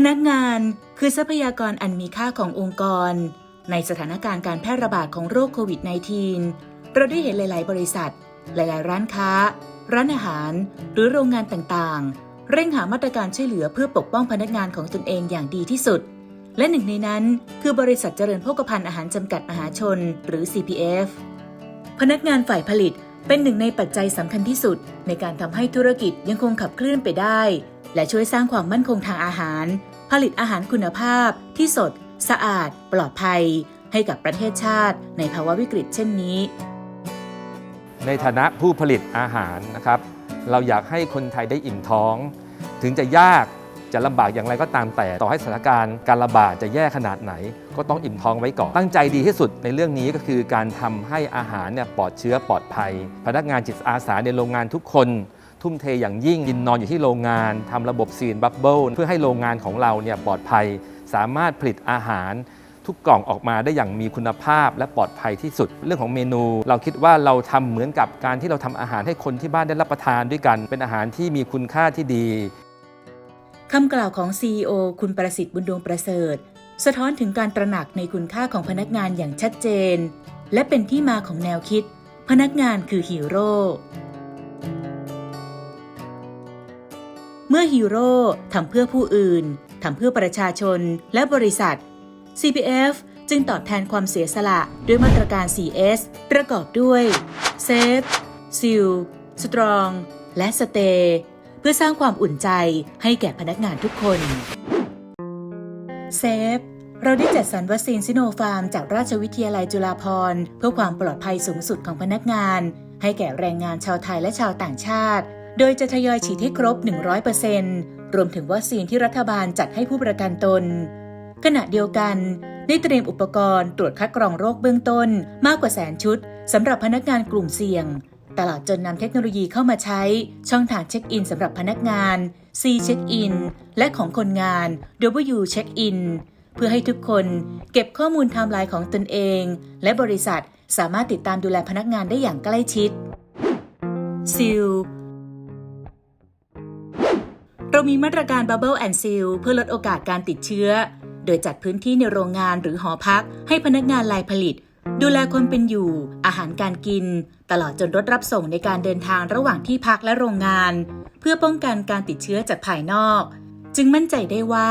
พนักงานคือทรัพยากรอันมีค่าขององค์กร ในสถานการณ์การแพร่ระบาดของโรคโควิด -19 เราได้เห็นหลาย ๆ บริษัท หลาย ๆ ร้านค้า ร้านอาหาร หรือโรงงานต่าง ๆ เร่งหามาตรการช่วยเหลือเพื่อปกป้องพนักงานของตนเองอย่างดีที่สุด และหนึ่งในนั้น คือบริษัทเจริญโภคภัณฑ์อาหารจำกัดมหาชน หรือ CPF พนักงานฝ่ายผลิตเป็นหนึ่งในปัจจัยสำคัญที่สุด ในการทำให้ธุรกิจยังคงขับเคลื่อนไปได้ และช่วยสร้างความมั่นคงทางอาหาร ผลิตอาหารคุณภาพ ที่สด สะอาด ปลอดภัย ให้กับประเทศชาติ ในภาวะวิกฤตเช่นนี้ ในฐานะผู้ผลิตอาหารนะครับ เราอยากให้คนไทยได้อิ่มท้อง ถึงจะยากจะลำบากอย่างไรก็ตามแต่ ต่อให้สถานการณ์การระบาดจะแย่ขนาดไหน ก็ต้องอิ่มท้องไว้ก่อน ตั้งใจดีที่สุดในเรื่องนี้ก็คือการทำให้อาหารเนี่ยปลอดเชื้อปลอดภัย พนักงานจิตอาสาในโรงงานทุกคน ทุ่มเทอย่างยิ่งกินนอนอยู่ที่โรงงานทำระบบซีนบับเบิลเพื่อให้โรงงานของเราเนี่ยปลอดภัย สามารถผลิตอาหารทุกกล่องออกมาได้อย่างมีคุณภาพและปลอดภัยที่สุด เรื่องของเมนู เราคิดว่าเราทำเหมือนกับการที่เราทำอาหารให้คนที่บ้านได้รับประทานด้วยกัน เป็นอาหารที่มีคุณค่าที่ดีคำกล่าวของ CEO คุณประสิทธิ์บุญดวงประเสริฐ สะท้อนถึงการตระหนักในคุณค่าของพนักงานอย่างชัดเจน และเป็นที่มาของแนวคิด พนักงานคือฮีโร่ มื่อฮีโร่ทำเพื่อผู้อื่นทำเพื่อประชาชนและบริษัท CPF จึงตอบแทนความเสียสละด้วยมาตรการ 4S ประกอบด้วย Safe Seal Strong และ Stay เพื่อสร้างความอุ่นใจให้แก่พนักงานทุกคนเซฟเราได้จัดสรรวัคซีนซิโนฟาร์มจากราชวิทยาลัยจุฬาภรณ์ เพื่อความปลอดภัยสูงสุดของพนักงาน ให้แก่แรงงานชาวไทยและชาวต่างชาติ โดยจะทยอยฉีดให้ครบ 100%รวมถึงวัคซีนที่รัฐบาลจัดให้ผู้ประกันตน ขณะเดียวกันได้เตรียมอุปกรณ์ตรวจคัดกรองโรคเบื้องต้นมากกว่าแสนชุดสำหรับพนักงานกลุ่มเสี่ยง ตลอดจนนำเทคโนโลยีเข้ามาใช้ ช่องทางเช็คอินสำหรับพนักงาน C เช็คอินและของคนงาน W เช็คอินเพื่อให้ทุกคนเก็บข้อมูลไทม์ไลน์ของตนเอง และบริษัทสามารถติดตามดูแลพนักงานได้อย่างใกล้ชิด Seal เรามีมาตรการ Bubble and Seal เพื่อลดโอกาสการติดเชื้อ โดยจัดพื้นที่ในโรงงานหรือหอพัก ให้พนักงานลายผลิต ดูแลคนเป็นอยู่ อาหารการกิน ตลอดจนรถรับส่งในการเดินทางระหว่างที่พักและโรงงาน เพื่อป้องกันการติดเชื้อจากภายนอก จึงมั่นใจได้ว่า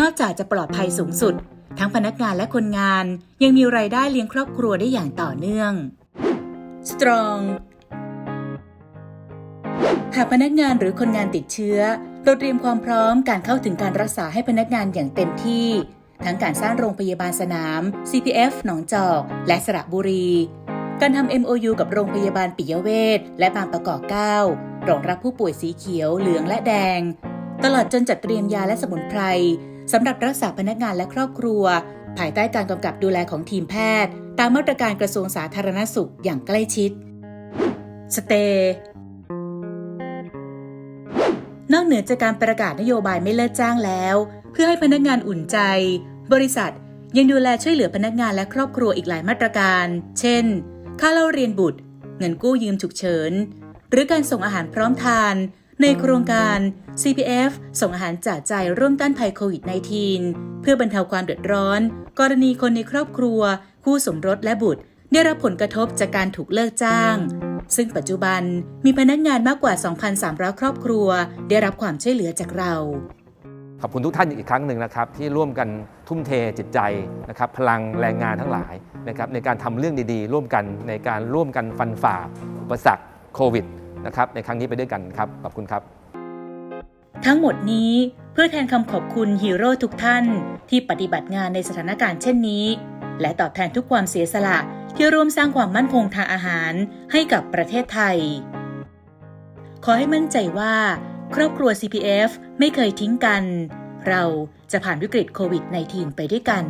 นอกจากจะปลอดภัยสูงสุด ทั้งพนักงานและคนงาน ยังมีรายได้เลี้ยงครอบครัวได้อย่างต่อเนื่อง Strong หากพนักงานหรือคนงานติดเชื้อ เราเตรียมความพร้อมการเข้าถึงการรักษาให้พนักงานอย่างเต็มที่ ทั้งการสร้างโรงพยาบาลสนาม CPF หนองจอก และสระบุรี การทำ MOU กับโรงพยาบาลปิยเวชและบางประกอบ9รองรับผู้ป่วยสีเขียวเหลืองและแดง ตลอดจนจัดเตรียมยาและสมุนไพรสำหรับรักษาพนักงานและครอบครัว ภายใต้การกำกับดูแลของทีมแพทย์ ตามมาตรการกระทรวงสาธารณสุขอย่างใกล้ชิดสเตย์ เหนือจากการประกาศนโยบายไม่เลิกจ้างแล้ว เพื่อให้พนักงานอุ่นใจ บริษัทยังดูแลช่วยเหลือพนักงานและครอบครัวอีกหลายมาตรการ เช่น ค่าเล่าเรียนบุตร เงินกู้ยืมฉุกเฉิน หรือการส่งอาหารพร้อมทาน ในโครงการ CPF ส่งอาหารจากใจร่วมต้านภัยโควิด -19 เพื่อบรรเทาความเดือดร้อน กรณีคนในครอบครัว คู่สมรสและบุตร ได้รับผลกระทบจากการถูกเลิกจ้าง ซึ่งปัจจุบันมีพนักงานมากกว่า 2,300 ครอบครัว ได้รับความช่วยเหลือจากเรา ขอบคุณทุกท่านอีกครั้งหนึ่งนะครับที่ร่วมกันทุ่มเทจิตใจนะครับพลังแรงงานทั้งหลายนะครับในการทำเรื่องดีๆ ร่วมกันในการร่วมกันฟันฝ่าอุปสรรคโควิดนะครับในครั้งนี้ไปด้วยกันครับขอบคุณครับ ทั้งหมดนี้เพื่อแทนคำขอบคุณฮีโร่ทุกท่าน ที่ปฏิบัติงานในสถานการณ์เช่นนี้ และตอบแทนทุกความเสียสละ ที่ร่วมสร้างความมั่นคงทางอาหารให้กับประเทศไทย ขอให้มั่นใจว่า ครอบครัว CPF ไม่เคยทิ้งกัน เราจะผ่านวิกฤตโควิด -19 ไปด้วยกัน